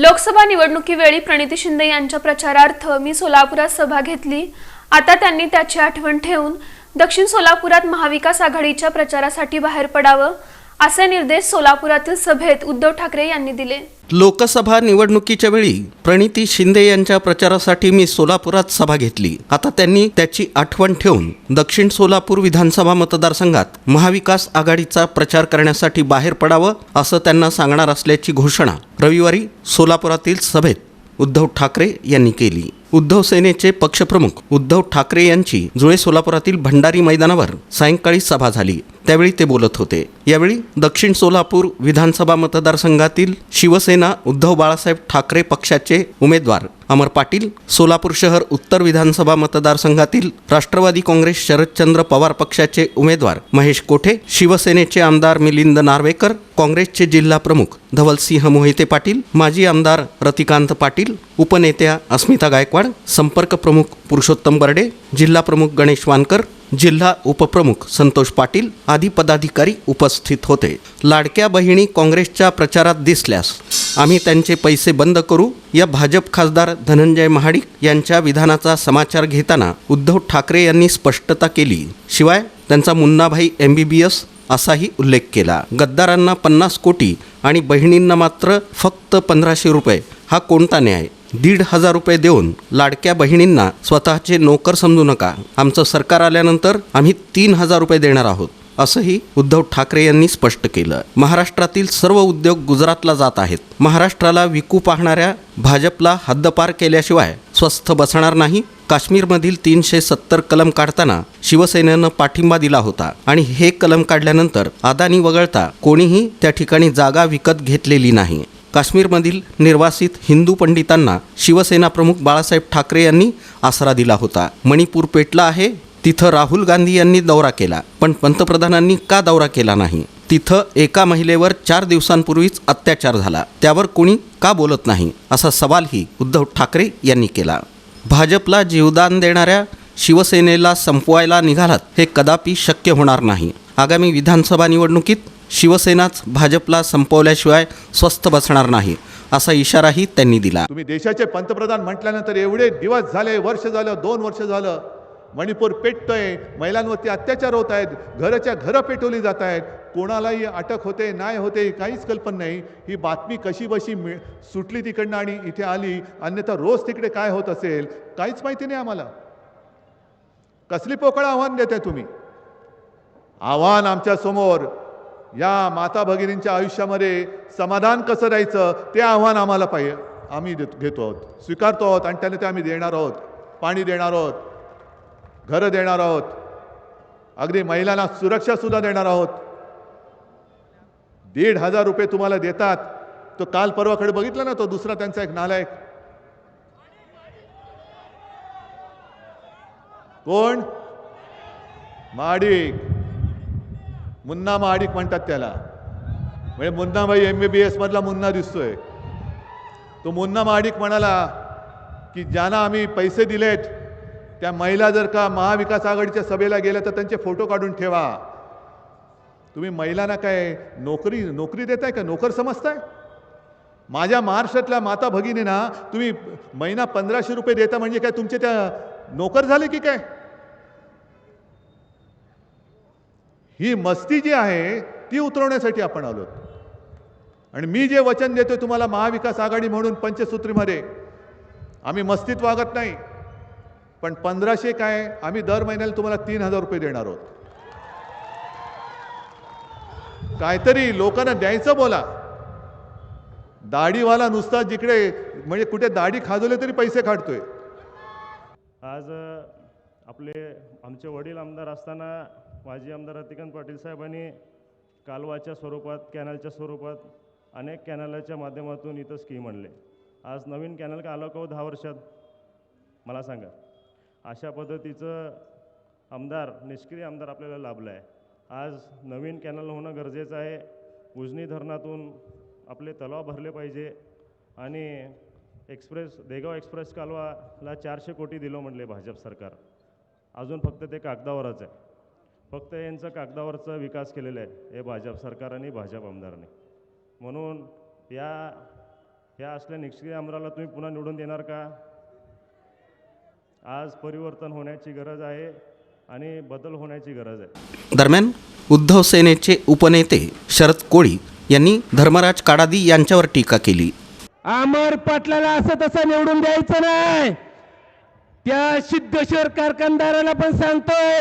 लोकसभा निवडणुकीवेळी प्रणिती शिंदे यांच्या प्रचारार्थ मी सोलापुरात सभा घेतली. आता त्यांनी त्याची आठवण ठेवून दक्षिण सोलापुरात महाविकास आघाडीच्या प्रचारासाठी बाहेर पडावं असे निर्देश सोलापुरातील सभेत उद्धव ठाकरे यांनी दिले. लोकसभा निवडणुकीच्या वेळी प्रणिती शिंदे यांच्या प्रचारासाठी मी सोलापुरात सभा घेतली. आता त्यांनी त्याची आठवण ठेवून दक्षिण सोलापूर विधानसभा मतदारसंघात महाविकास आघाडीचा प्रचार करण्यासाठी बाहेर पडावं असं त्यांना सांगणार असल्याची घोषणा रविवारी सोलापुरातील सभेत उद्धव ठाकरे यांनी केली. उद्धव सेनेचे पक्षप्रमुख उद्धव ठाकरे यांची जुळे सोलापुरातील भंडारी मैदानावर सायंकाळी सभा झाली. त्यावेळी ते बोलत होते. यावेळी दक्षिण सोलापूर विधानसभा मतदारसंघातील शिवसेना उद्धव बाळासाहेब ठाकरे पक्षाचे उमेदवार अमर पाटील सोलापूर शहर उत्तर विधानसभा मतदारसंघातील राष्ट्रवादी काँग्रेस शरदचंद्र पवार पक्षाचे उमेदवार महेश कोठे शिवसेनेचे आमदार मिलिंद नार्वेकर काँग्रेसचे जिल्हा प्रमुख धवलसिंह मोहिते पाटील माजी आमदार रतिकांत पाटील उपनेत्या अस्मिता गायकवाड संपर्क प्रमुख पुरुषोत्तम बर्डे जिल्हा प्रमुख गणेश वानकर जिल्हा उपप्रमुख संतोष पाटील आदी पदाधिकारी उपस्थित होते. लाडक्या बहिणी काँग्रेसच्या प्रचारात दिसल्यास आम्ही त्यांचे पैसे बंद करू. या भाजप खासदार धनंजय महाडिक यांच्या विधानाचा समाचार घेताना उद्धव ठाकरे यांनी स्पष्टता केली. शिवाय त्यांचा Munnabhai M B B S असाही उल्लेख केला. गद्दारांना पन्नास कोटी आणि बहिणींना मात्र फक्त पंधराशे रुपये. हा कोणता न्याय? दीड हजार रुपये देऊन लाडक्या बहिणींना स्वतःचे नोकर समजू नका. आमचं सरकार आल्यानंतर आम्ही तीन हजार रुपये देणार आहोत असंही उद्धव ठाकरे यांनी स्पष्ट केलं. महाराष्ट्रातील सर्व उद्योग गुजरातला जात आहेत. महाराष्ट्राला विकू पाहणाऱ्या भाजपला हद्दपार केल्याशिवाय स्वस्थ बसणार नाही. काश्मीरमधील तीनशे सत्तर कलम काढताना शिवसेनेनं पाठिंबा दिला होता आणि हे कलम काढल्यानंतर अदानी वगळता कोणीही त्या ठिकाणी जागा विकत घेतलेली नाही. काश्मीरमधील निर्वासित हिंदू पंडितांना शिवसेना प्रमुख बाळासाहेब ठाकरे यांनी आसरा दिला होता. मणिपूर पेटला आहे तिथं राहुल गांधी यांनी दौरा केला. पण पंतप्रधानांनी का दौरा केला नाही? तिथं एका महिलेवर चार दिवसांपूर्वीच अत्याचार झाला. त्यावर कोणी का बोलत नाही? असा सवालही उद्धव ठाकरे यांनी केला. भाजपला जीवदान देणाऱ्या शिवसेनेला संपवायला निघालात हे कदापि शक्य होणार नाही. आगामी विधानसभा निवडणुकीत शिवसेनाच भाजपला संपवल्याशिवाय स्वस्थ बसणार नाही असा इशाराही त्यांनी दिला. तुम्ही देशाचे पंतप्रधान म्हटल्यानंतर एवढे दिवस झाले वर्ष झालं दोन वर्ष झालं मणिपूर पेटतोय महिलांवरती अत्याचार होत आहेत घराच्या घरं पेटवली जात आहेत कोणालाही अटक होते नाही होते काहीच कल्पना नाही. ही बातमी कशी बशी मिळ सुटली तिकडनं आणि इथे आली अन्यथा रोज तिकडे काय होत असेल काहीच माहिती नाही आम्हाला. कसली पोकळ आव्हान देताय तुम्ही? आव्हान आमच्यासमोर या माता भगिनींच्या आयुष्यामध्ये समाधान कसं द्यायचं ते आव्हान आम्हाला पाहिजे आम्ही देत घेतो आहोत. स्वीकारतो आहोत आणि त्याने ते आम्ही देणार आहोत. पाणी देणार आहोत. घरं देणार आहोत. अगदी महिलांना सुरक्षासुद्धा देणार आहोत. दीड हजार रुपये तुम्हाला देतात. तो काल परवाकडे बघितलं ना तो दुसरा त्यांचा एक नालायक. कोण? माडिक. मुन्ना महाडिक म्हणतात त्याला. म्हणजे मुन्नाबाई एम बी बी एसमधला मुन्ना दिसतोय. तो मुन्ना महाडिक म्हणाला की ज्यांना आम्ही पैसे दिलेत त्या महिला जर का महाविकास आघाडीच्या सभेला गेल्या तर त्यांचे फोटो काढून ठेवा. तुम्ही महिलांना काय नोकरी नोकरी देताय का? नोकर समजताय? माझ्या महाराष्ट्रातल्या माता भगिनींना तुम्ही महिना पंधराशे रुपये देता म्हणजे काय तुमचे त्या नोकर झाले की काय? ही मस्ती जी आहे ती उतरवण्यासाठी आपण आलो आणि मी जे वचन देतोय तुम्हाला महाविकास आघाडी म्हणून पंचसूत्रीमध्ये आम्ही मस्तीत वागत नाही पण पंधराशे काय आम्ही दर महिन्याला तुम्हाला तीन हजार रुपये देणार आहोत. काहीतरी लोकांना द्यायचं बोला. दाढीवाला नुसता जिकडे म्हणजे कुठे दाढी खाजवले तरी पैसे काढतोय आज आपले आमचे वडील आमदार असताना माजी आमदार रतिकांत पाटील साहेबांनी कालवाच्या स्वरूपात कॅनलच्या स्वरूपात अनेक कॅनलाच्या माध्यमातून इथं स्कीम आणले आज नवीन कॅनल का आलं का हो दहा वर्षात? मला सांगा. अशा पद्धतीचं आमदार निष्क्रिय आमदार आपल्याला लाभलं आहे आज नवीन कॅनल होणं गरजेचं आहे. उजनी धरणातून आपले तलाव भरले पाहिजे आणि एक्सप्रेस देगाव एक्सप्रेस कालवाला चारशे कोटी दिलं म्हणले भाजप सरकार. अजून फक्त ते कागदावरच आहे. फक्त यांचं कागदावरचा विकास केलेला आहे हे भाजप सरकार आणि भाजप आमदारांनी. म्हणून या ह्या असल्या निष्क्रिय आमदाराला तुम्ही पुन्हा निवडून देणार का? आज परिवर्तन होण्याची गरज आहे आणि बदल होण्याची गरज आहे. दरम्यान उद्धव सेनेचे उपनेते शरद कोळी यांनी धर्मराज काडादी यांच्यावर टीका केली. अमर पाटलाला असं तसं निवडून द्यायचं नाही. त्या सिद्धेश्वर कारखानदाराला पण सांगतोय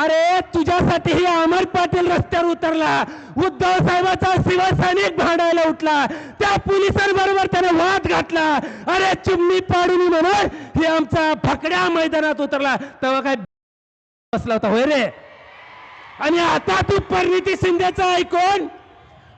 अरे तुझ्यासाठीही अमर पाटील रस्त्यावर उतरला. उद्धव साहेबाचा शिवसैनिक भांडायला उठला. त्या पोलिसांबरोबर त्याने वाद घातला. अरे चिमणी पाडून म्हणून हे आमचा फकड्या मैदानात उतरला. तेव्हा काय बसला होता होय रे? आणि आता तू परिणिती शिंदेचं ऐकून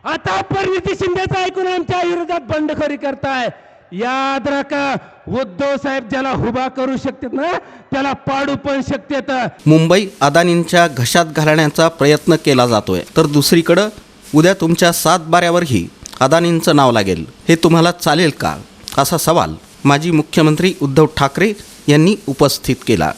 आता परिणिती शिंदेचं ऐकून आमच्या विरोधात बंडखोरी करताय. याद राखा उद्धव साहेब ज्याला हुबा करू शकतात ना त्याला पाडू पण शकतात. मुंबई अदानींच्या घशात घालण्याचा प्रयत्न केला जातोय. तर दुसरीकडं उद्या तुमच्या सात बाऱ्यावरही अदानींचं नाव लागेल. हे तुम्हाला चालेल का? असा सवाल माजी मुख्यमंत्री उद्धव ठाकरे यांनी उपस्थित केला.